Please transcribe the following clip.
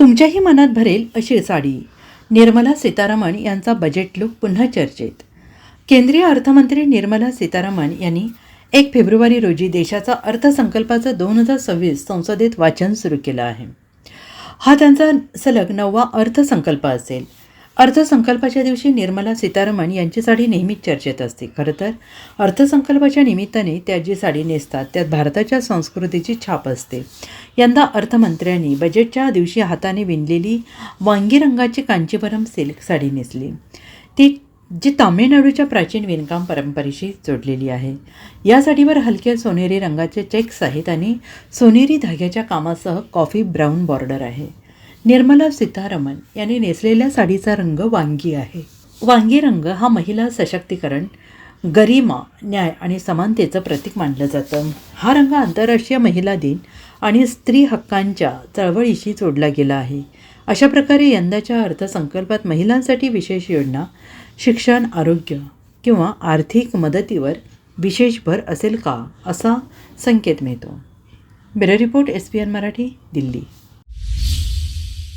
तुमच्याही मनात भरेल अशी साडी. निर्मला सीतारामन यांचा बजेट लुक पुन्हा चर्चेत. केंद्रीय अर्थमंत्री निर्मला सीतारामन यांनी एक फेब्रुवारी रोजी देशाचा अर्थसंकल्पाचं दोन हजार सव्वीस संसदेत वाचन सुरू केलं आहे. हा त्यांचा सलग नववा अर्थसंकल्प असेल. अर्थसंकल्पाच्या दिवशी निर्मला सीतारामन यांची साडी नेहमीच चर्चेत असते. खरं तर अर्थसंकल्पाच्या निमित्ताने त्या जी साडी नेसतात त्यात भारताच्या संस्कृतीची छाप असते. यंदा अर्थमंत्र्यांनी बजेटच्या दिवशी हाताने विणलेली वांगी रंगाची कांचीवरम सिल्क साडी नेसली. ती जी तामिळनाडूच्या प्राचीन विणकाम परंपरेशी जोडलेली आहे. या साडीवर हलक्या सोनेरी रंगाचे चेक्स आहेत आणि सोनेरी धाग्याच्या कामासह कॉफी ब्राऊन बॉर्डर आहे. निर्मला सीतारमण यांनी नेसलेल्या साडीचा रंग वांगी आहे. वांगी रंग हा महिला सशक्तीकरण गरिमा न्याय आणि समानतेचं प्रतीक मानलं जातं. हा रंग आंतरराष्ट्रीय महिला दिन आणि स्त्री हक्कांच्या चळवळीशी जोडला गेला आहे. अशा प्रकारे यंदाच्या अर्थसंकल्पात महिलांसाठी विशेष योजना शिक्षण आरोग्य किंवा आर्थिक मदतीवर विशेष भर असेल का असा संकेत मिळतो. Bureau report S P N Marathi Delhi.